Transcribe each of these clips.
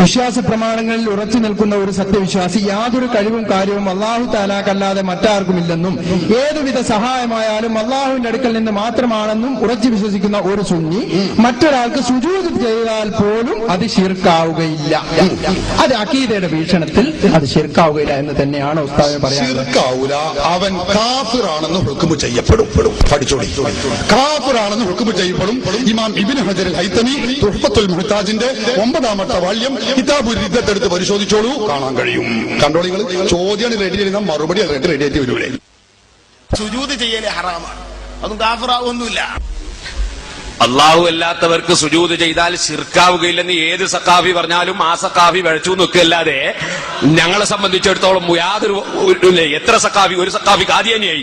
വിശ്വാസ പ്രമാണങ്ങളിൽ ഉറച്ചു നിൽക്കുന്ന ഒരു സത്യവിശ്വാസി യാതൊരു കഴിവും കാര്യവും അള്ളാഹു താലാക്കല്ലാതെ മറ്റാർക്കുമില്ലെന്നും ഏതുവിധ സഹായമായാലും അള്ളാഹുവിന്റെ അടുക്കൽ നിന്ന് മാത്രമാണെന്നും ഉറച്ചു വിശ്വസിക്കുന്ന ഒരു സുന്നി മറ്റൊരാൾക്ക് സുജൂത് ചെയ്താൽ പോലും അത് ശിർക്കാവുകയില്ല. അത് അക്കീതയുടെ ഭീഷണത്തിൽ അത് ശിർക്കാവുകയില്ല എന്ന് തന്നെയാണ് ഉസ്താദിന് ശിർക്കാവൂല. അവൻ കാഫിറാണെന്ന് ഹുക്കുമ് ചെയ്യപ്പെടും. പഠിച്ചോളി. കാഫിറാണെന്ന് ഹുക്കുമ് ചെയ്യപ്പെടും. ഇമാം ഇബിൻ ഹജർ ഹൈത്തനി തുഹഫത്തുൽ മുഹ്താജിന്റെ ഒമ്പതാമത്തെ വാല്യം കിതാബ് രിദ്ദത്തെടുത്ത് പരിശോധിച്ചോളൂ. കാണാൻ കഴിയും. കണ്ടോളികൾ ചോദ്യം റെഡി ചെയ്യുന്ന മറുപടി റെഡി റെഡി ആയിട്ട് വരൂലേ. സുജൂത് ചെയ്യൽ ഹറാമാണ്. അതും കാഫിറാവൊന്നുമില്ല. അള്ളാഹു അല്ലാത്തവർക്ക് സുജൂത് ചെയ്താൽ ശിർക്കാവുകയില്ലെന്ന് ഏത് സക്കാഫി പറഞ്ഞാലും ആ സക്കാഫി വഴച്ചു നിൽക്കല്ലാതെ ഞങ്ങളെ സംബന്ധിച്ചിടത്തോളം യാതൊരു എത്ര സക്കാഫി ഒരു സക്കാഫി കാതിയന്യായി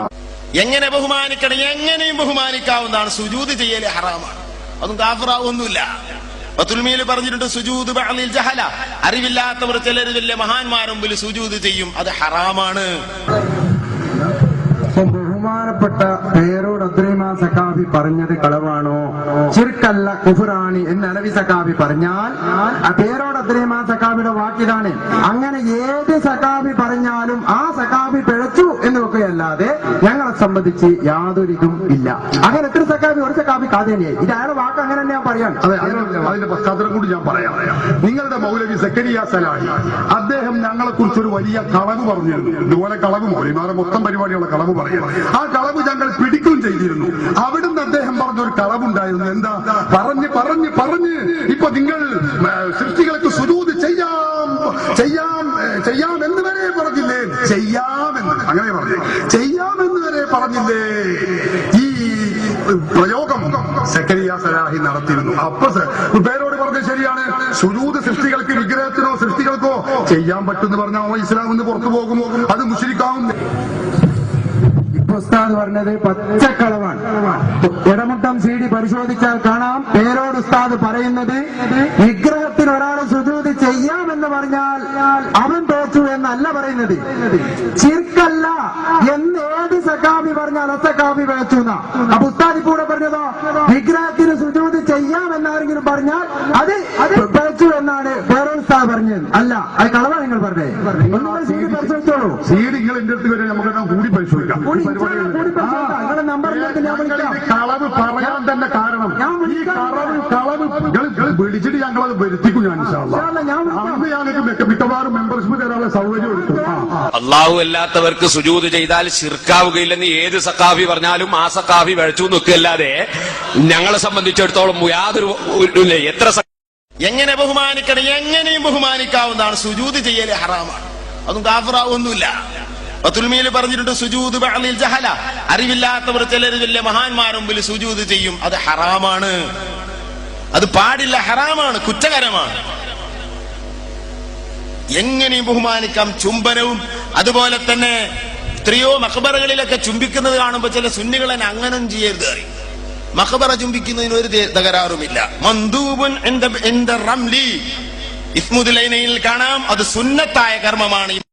എങ്ങനെ ബഹുമാനിക്കണം? എങ്ങനെയും ബഹുമാനിക്കാവുന്നതാണ്. സുജൂത് ചെയ്യൽ ഹറാമാണ്. അതും കാഫറാവൊന്നുമില്ല. പത്തുൽമിയിൽ പറഞ്ഞിട്ടുണ്ട് സുജൂത് ബഅലിൽ ജഹല. അറിവില്ലാത്തവർ ചിലർ വലിയ മഹാന്മാരും മുമ്പിൽ സുജൂത് ചെയ്യും. അത് ഹറാമാണ്. ബഹുമാനപ്പെട്ട പേരോട് അബ്ദുറഹിമാൻ സഖാബി പറഞ്ഞത് കളവാണോ? ചിർക്കല്ല കുഫുറാണി എന്ന് അലവി സഖാബി പറഞ്ഞാൽ പേരോട് അബ്ദുറഹിമാൻ സഖാബിയുടെ വാക്കിതാണ്. അങ്ങനെ ഏത് സഖാബി പറഞ്ഞാലും ആ സഖാബി പിഴച്ചു വെക്കുകയല്ലാതെ ഞങ്ങളെ സംബന്ധിച്ച് യാതൊരു ഇതും ഇല്ല. അങ്ങനെ എത്ര സക്കാബി ഒരു സക്കാബി കാതേനിയായി. ഇത് അയാളുടെ വാക്ക് അങ്ങനെ തന്നെ ഞാൻ പറയാം അതിന് അതിന്റെ പശ്ചാത്തലം കൂടി ഞാൻ പറയാം. നിങ്ങളുടെ മൗലവി സെക്കരിയ സലാഹി. അദ്ദേഹം ഞങ്ങളെ കുറിച്ച് ഒരു വലിയ കളവ് പറഞ്ഞിരുന്നു. ഇതുപോലെ കളവ് മൗലിമാരെ മൊത്തം പരിപാടിയുള്ള കളവ് പറയാം. ആ കളവ് ഞങ്ങൾ പിടിക്കുകയും ചെയ്തിരുന്നു. അവിടുന്ന് അദ്ദേഹം പറഞ്ഞ ഒരു കളവുണ്ടായിരുന്നു. എന്താ? പറഞ്ഞ് പറഞ്ഞ് പറഞ്ഞ്. ഇപ്പൊ നിങ്ങൾ സൃഷ്ടികൾക്ക് സുരൂത് ചെയ്യാം. ചെയ്യാം ചെയ്യാം എന്ന് വരെ പറഞ്ഞില്ലേ? ചെയ്യാമെന്ന് അങ്ങനെ പറഞ്ഞു. ചെയ്യാമെന്ന് വരെ പറഞ്ഞില്ലേ? ഈ പ്രയോഗം സക്കരിയ സലാഹി നടത്തിയിരുന്നു. അപ്പൊ പേരോട് പറഞ്ഞത് ശരിയാണ്. സുരൂത് സൃഷ്ടികൾക്ക് വിഗ്രഹത്തിനോ സൃഷ്ടികൾക്കോ ചെയ്യാൻ പറ്റുമെന്ന് പറഞ്ഞാൽ ഇസ്ലാം ഇന്ന് പുറത്തു പോകുമോ? അത് ഇപ്പൊ ഉസ്താദ് പറഞ്ഞത് പച്ചക്കളവാണ്. ഇടമുട്ടം സി ഡി പരിശോധിച്ചാൽ കാണാം പേരോട് ഉസ്താദ് പറയുന്നത് വിഗ്രഹത്തിന് ഒരാൾ സുജൂതി ചെയ്യാമെന്ന് പറഞ്ഞാൽ അവൻ തോച്ചു എന്നല്ല പറയുന്നത്. ചിർക്കല്ല എന്ന് ഏത് സക്കാബി പറഞ്ഞാൽ അസക്കാബി വേച്ചു അപ്പൊ ഉസ്താദി കൂടെ പറഞ്ഞതോ? വിഗ്രഹത്തിന് സുജൂതി ചെയ്യാമെന്നാരെങ്കിലും പറഞ്ഞാൽ അത് വേച്ചു എന്നാണ് പേരോട് ഉസ്താദ് പറഞ്ഞത്. അല്ല അത് കളവാണ് നിങ്ങൾ പറഞ്ഞേ ഒന്നുകൂടെ സി ഡി പരിശോധിച്ചോളൂ. സീഡ് നിങ്ങൾ എന്റെ അടുത്ത് വരെ നമുക്ക് കളവ് പറയാൻ തന്നെ കാരണം. ഞാൻ ഈ വിളിക്കാം. കളവ് കളവ്. വിളിച്ചിട്ട് ഞങ്ങളത് വരുത്തിക്കും ഞാൻ. അന്ന് ഞങ്ങൾക്ക് മിക്കവാറും മെമ്പർഷിപ്പ് തരാനുള്ള സൗകര്യം ആ. അള്ളാഹു അല്ലാത്തവർക്ക് സുജൂത് ചെയ്താൽ ശിർക്കാവുകയില്ലെന്ന് ഏത് സക്കാഫി പറഞ്ഞാലും ആ സക്കാഫി വഴച്ചു നിൽക്കല്ലാതെ ഞങ്ങളെ സംബന്ധിച്ചിടത്തോളം യാതൊരു എത്ര എങ്ങനെ ബഹുമാനിക്കണം? എങ്ങനെയും ബഹുമാനിക്കാവുന്നതാണ്. സുജൂത് ചെയ്യലേ ഹറാമാണ്. അതും കാഫിറാവൊന്നുമില്ല. ബത്തുൽമിയിൽ പറഞ്ഞിട്ടുണ്ട് സുജൂത് ബഅലിൽ ജഹല. അറിവില്ലാത്തവർ ചിലർ വലിയ മഹാന്മാർ മുമ്പിൽ സുജൂത് ചെയ്യും. അത് ഹറാമാണ്. അത് പാടില്ല ഹറാമാണ് കുറ്റകരമാണ്. എങ്ങനെ ബഹുമാനിക്കാം ചുംബനവും. അതുപോലെ തന്നെ എത്രയോ മഖബറകളിലൊക്കെ ചുംബിക്കുന്നത് കാണുമ്പോൾ ചില സുന്നികൾ സുന്നികളെ അങ്ങനെ ചെയ്യരുത് അറിയും മഖബറ ചുംബിക്കുന്നതിന് ഒരു തകരാറുമില്ല. മന്ദൂബുൻ റംലി. ഇസ്മുദുലൈനയിൽ കാണാം. അത് സുന്നത്തായ കർമ്മമാണ്.